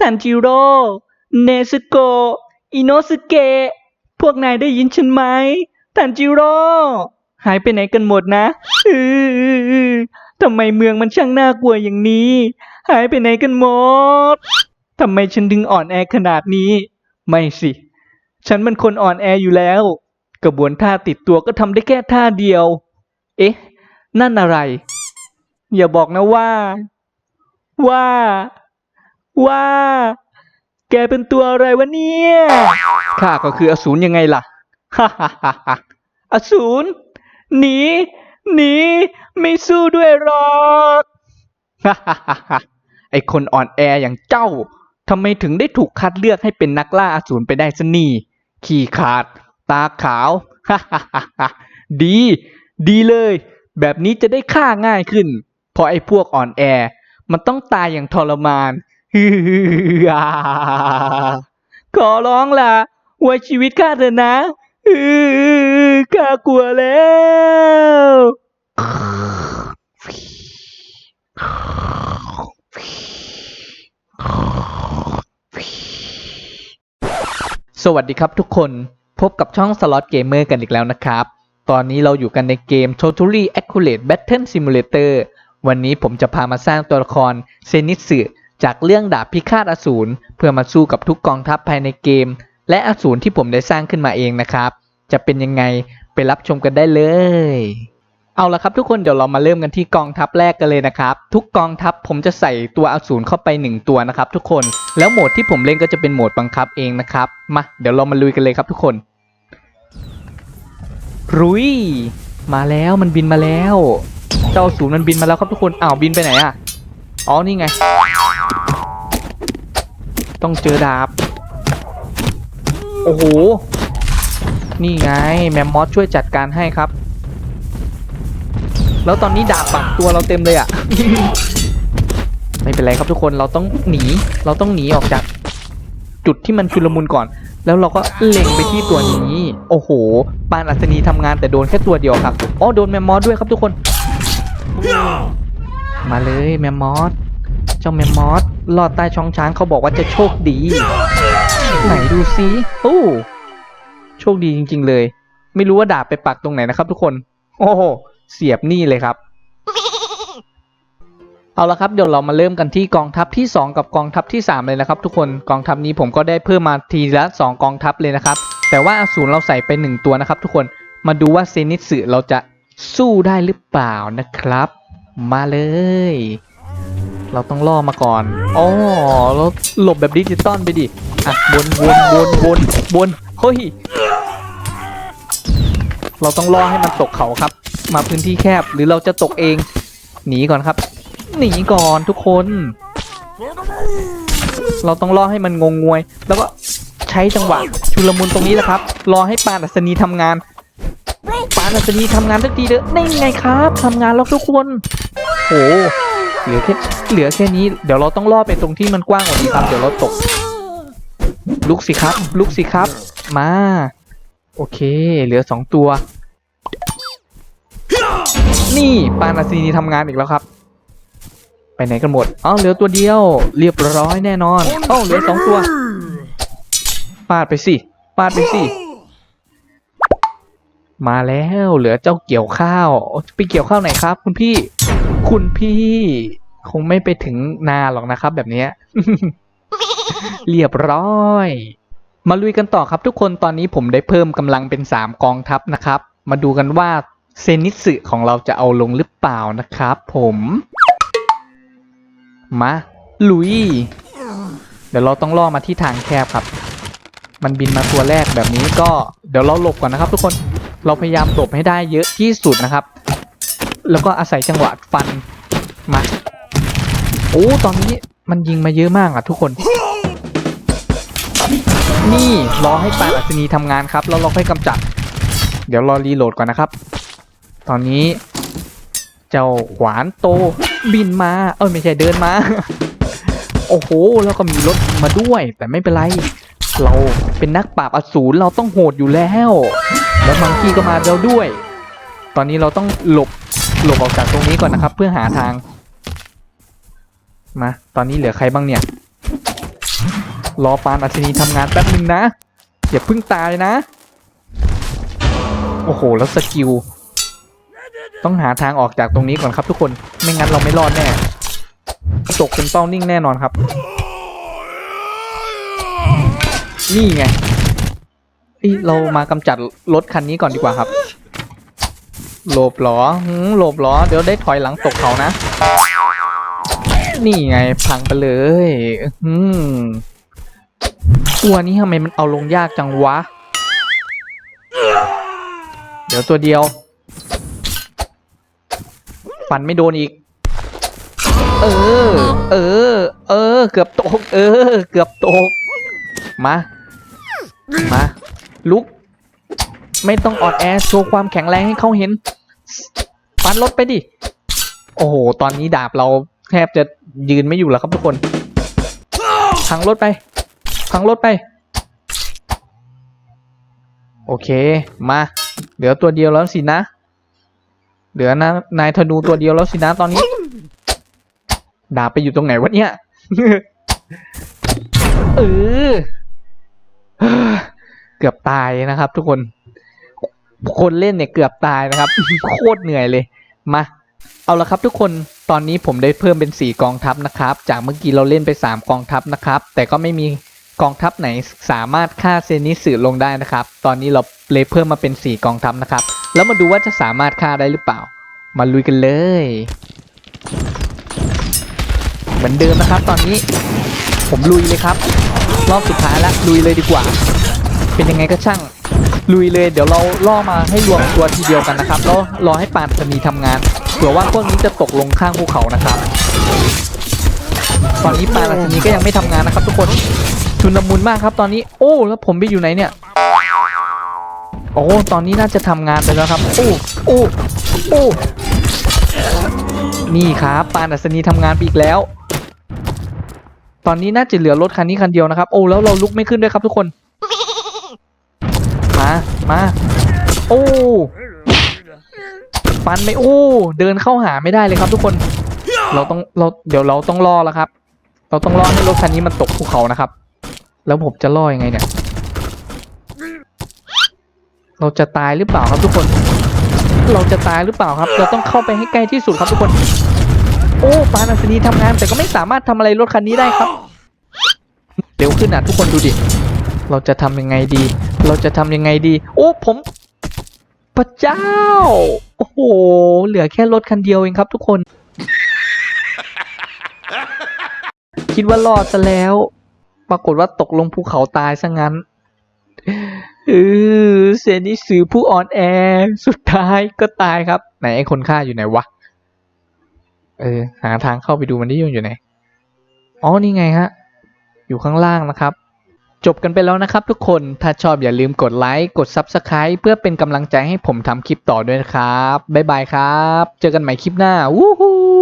ทันจิโร่ เนสโกะอิโนสเกะ พวกนายได้ยินฉันไหม ทันจิโร่ หายไปไหนกันหมดนะอือทำไมเมืองมันช่างน่ากลัวอย่างนี้ หายไปไหนกันหมด ทำไมฉันดึงอ่อนแอขนาดนี้ ไม่สิ ฉันมันคนอ่อนแออยู่แล้ว กระบวนท่าติดตัวก็ทำได้แค่ท่าเดียว เอ๊ะ นั่นอะไร อย่าบอกนะว่า ว่า ว่า แกเป็นตัวอะไรวะเนี่ยข้าก็คืออสูรยังไงล่ะฮ่าฮ่าฮ่าฮ่าอสูรหนีหนีไม่สู้ด้วยหรอกฮ่าฮ่าฮ่าฮ่าไอคนอ่อนแออย่างเจ้าทำไมถึงได้ถูกคัดเลือกให้เป็นนักล่าอสูรไปได้สนี่ ขี้ขาด ตาขาวฮ่าฮ่าฮ่าฮ่าดี ดีเลย แบบนี้จะได้ฆ่าง่ายขึ้น เพราะไอ้พวกอ่อนแอ มันต้องตายอย่างทรมาน ฮือขอร้องล่ะไว้ชีวิตข้าเถอะนะฮือข้ากลัวแล้วสวัสดีครับทุกคนพบกับช่องสล็อตเกมเมอร์กันอีกแล้วนะครับ ตอนนี้เราอยู่กันในเกม Totally Accurate Battle Simulator วันนี้ผมจะพามาสร้างตัวละครเซนิสึ จากเรื่องดาบพิฆาตอสูรเพื่อมาสู้กับทุกกองทัพภายในเกม และอสูรที่ผมได้สร้างขึ้นมาเองนะครับ จะเป็นยังไงไปรับชมกันได้เลย เอาละครับทุกคนเดี๋ยวเรามาเริ่มกันที่กองทัพแรกกันเลยนะครับ ทุกกองทัพผมจะใส่ตัวอสูรเข้าไปหนึ่งตัวนะครับ ทุกคนแล้วโหมดที่ผมเล่นก็จะเป็นโหมดบังคับเองนะครับมาเดี๋ยวเรามาลุยกันเลยครับทุกคนรุยมาแล้วมันบินมาแล้ว เจ้าอสูรมันบินมาแล้วครับทุกคนอ้าวบินไปไหนอะอ๋อนี่ไง ต้องเจอดาบ โอ้โห นี่ไง แมมมอสช่วยจัดการให้ครับ แล้วตอนนี้ดาบปักตัวเราเต็มเลยอะ่ะ ไม่เป็นไรครับทุกคนเราต้องหนี เราต้องหนีออกจาก จุดที่มันชุลมุนก่อน แล้วเราก็เล็งไปที่ตัวนี้ โอ้โห ปานอัศนีทำงานแต่โดนแค่ตัวเดียวครับอ๋อโดนแมมมอสด้วยครับทุกคน มาเลยแมมมอส เจ้าแมมมอสลอดใต้ช่องช้างเขาบอกว่าจะโชคดี ไหนดูซิโอ้โชคดีจริง ๆ เลย ไม่รู้ว่าดาบไปปักตรงไหนนะครับ ทุกคน โอ้โหเสียบนี่เลยครับ เอาละครับเดี๋ยวเรามาเริ่มกันที่กองทัพที่ 2 กับกองทัพที่ 3 เลยนะครับ ทุกคนกองทัพนี้ผมก็ได้เพิ่มมาทีละ 2 กองทัพเลยนะครับ แต่ว่าอสูรเราใส่ไป 1 ตัวนะครับ ทุกคนมาดูว่าเซนิสึเราจะสู้ได้หรือเปล่านะครับ มาเลย เราต้องล่อมาก่อนอ๋อแล้วหลบแบบดิจิตอลไปดิ อะวนวนวนวนวนเฮ้ย เราต้องล่อให้มันตกเขาครับ มาพื้นที่แคบหรือเราจะตกเอง หนีก่อนครับ หนีก่อนทุกคน เราต้องล่อให้มันงงงวย แล้วก็ใช้จังหวะชุลมุนตรงนี้แหละครับ รอให้ปานอัศนีทำงาน ปานอัศนีทำงานสักทีเด้อนี่ไงครับทำงานแล้วทุกคน โอ้ เหลือแค่เหลือแค่นี้เดี๋ยวเราต้องล่อไปตรงที่มันกว้างกว่านี้ครับ เดี๋ยวเราตก ลุกสิครับ ลุกสิครับ มา โอเค เหลือสองตัว นี่ปานาซีนีทำงานอีกแล้วครับ ไปไหนกันหมดอ๋อเหลือตัวเดียว เรียบร้อยแน่นอนอ๋อเหลือสองตัวปาดไปสิปาดไปสิมาแล้วเหลือเจ้าเกี่ยวข้าว ไปเกี่ยวข้าวไหนครับ คุณพี่ คุณพี่คงไม่ไปถึงนาหรอกนะครับ แบบเนี้ยเรียบร้อย มาลุยกันต่อครับทุกคนตอนนี้ผมได้เพิ่มกำลังเป็น3กองทัพนะครับ มาดูกันว่าเซนิสึของเราจะเอาลงหรือเปล่านะครับ ผม มาลุย เดี๋ยวเราต้องล่อมาที่ทางแคบครับ มันบินมาตัวแรกแบบนี้ก็เดี๋ยวเราหลบก่อนนะครับ ทุกคนเราพยายามหลบให้ได้เยอะที่สุดนะครับ แล้วก็อาศัยจังหวะฟันมาโอ้ตอนนี้มันยิงมาเยอะมากอะทุกคน นี่รอให้ปาอัศนีทำงานครับ แล้วเราค่อยกำจัด เดี๋ยวรอรีโหลดก่อนนะครับ ตอนนี้ เจ้าขวานโตบินมา เออไม่ใช่เดินมา โอ้โห แล้วก็มีรถมาด้วย แต่ไม่เป็นไร เราเป็นนักปราบอสูรเราต้องโหดอยู่แล้ว แล้วมังคีก็มาเราด้วย ตอนนี้เราต้องหลบ หลบออกจากตรงนี้ก่อนนะครับ เพื่อหาทาง มา ตอนนี้เหลือใครบ้างเนี่ย รอปานอัศนีทำงานแป๊บหนึ่งนะ อย่าพิ่งตายนะ โอ้โห แล้วสกิล ต้องหาทางออกจากตรงนี้ก่อนครับทุกคน ไม่งั้นเราไม่รอดแน่ ตกเป็นเป้านิ่งแน่นอนครับ นี่ไงเรามากำจัดรถคันนี้ก่อนดีกว่าครับ หลบเหรอหืมหลบเหรอ เดี๋ยวได้ถอยหลังตกเขานะ นี่ไงพังไปเลย อืมตัวนี้ทำไมมันเอาลงยากจังวะ เดี๋ยวตัวเดียวฟันไม่โดนอีก เออ เออ เออ เกือบตก เออ เกือบตก มา มา ลุก ไม่ต้องออดแอร์โชว์ความแข็งแรงให้เขาเห็น ฟันรถไปดิ โอ้โห ตอนนี้ดาบเราแทบจะยืนไม่อยู่แล้วครับทุกคน พังรถไป พังรถไป โอเค มา เหลือตัวเดียวแล้วสินะ เหลือนะนายธนูตัวเดียวแล้วสินะตอนนี้ ดาบไปอยู่ตรงไหนวะเนี่ย เออ เกือบตายนะครับทุกคน คนเล่นเนี่ยเกือบตายนะครับ โคตรเหนื่อยเลยมาเอาละครับทุกคนตอนนี้ผมได้เพิ่มเป็น 4 กองทัพนะครับ จากเมื่อกี้เราเล่นไป 3 กองทัพนะครับ แต่ก็ไม่มีกองทัพไหนสามารถฆ่าเซนิสึลงได้นะครับ ตอนนี้เราเลยเพิ่มมาเป็น 4 กองทัพนะครับ แล้วมาดูว่าจะสามารถฆ่าได้หรือเปล่า มาลุยกันเลย เหมือนเดิมนะครับ ตอนนี้ผมลุยเลยครับ รอบสุดท้ายแล้วลุยเลยดีกว่า เป็นยังไงก็ช่าง ลุยเลยเดี๋ยวเราล่อมาให้รวมตัวทีเดียวกันนะครับแล้วรอให้ปานธนีทำงานเผื่อว่าพวกนี้จะตกลงข้างภูเขานะครับ ตอนนี้ปานอัศนีก็ยังไม่ทำงานนะครับ ทุกคนชุนลมุนมากครับ ตอนนี้โอ้แล้วผมไปอยู่ไหนเนี่ยโอ้ตอนนี้น่าจะทำงานไปแล้วครับ โอ้โอ้โอ้นี่ครับปานอัศนีทำงานไปอีกแล้ว ตอนนี้น่าจะเหลือรถคันนี้คันเดียวนะครับ โอ้แล้วเราลุกไม่ขึ้นด้วยครับทุกคน มามา โอ้ ฟันไม่โอ้ เดินเข้าหาไม่ได้เลยครับทุกคน เราต้องเราเดี๋ยวเราต้องรอแล้วครับ เราต้องรอให้รถคันนี้มันตกภูเขานะครับ แล้วผมจะรอยังไงเนี่ย เราจะตายหรือเปล่าครับทุกคน เราจะตายหรือเปล่าครับ เราต้องเข้าไปให้ใกล้ที่สุดครับทุกคน โอ้ปานอัศนีทำงานแต่ก็ไม่สามารถทำอะไรรถคันนี้ได้ครับ เร็วขึ้นอะทุกคนดูดิเราจะทำยังไงดี เราจะทำยังไงดี โอ้ ผมพระเจ้า โอ้โห เหลือแค่รถคันเดียวเองครับทุกคน คิดว่ารอดซะแล้ว ปรากฏว่าตกลงภูเขาตายซะงั้นเออเซนิสือผู้อ่อนแอ สุดท้ายก็ตายครับ ไหนไอ้คนฆ่าอยู่ไหนวะ เออ หาทางเข้าไปดูมันได้อยู่ไหน อ๋อ นี่ไงฮะ อยู่ข้างล่างนะครับ จบกันไปแล้วนะครับทุกคน ถ้าชอบอย่าลืมกดไลค์ กด Subscribe เพื่อเป็นกำลังใจให้ผมทำคลิปต่อด้วยนะครับ บ๊ายบายครับ เจอกันใหม่คลิปหน้า วู้ฮู้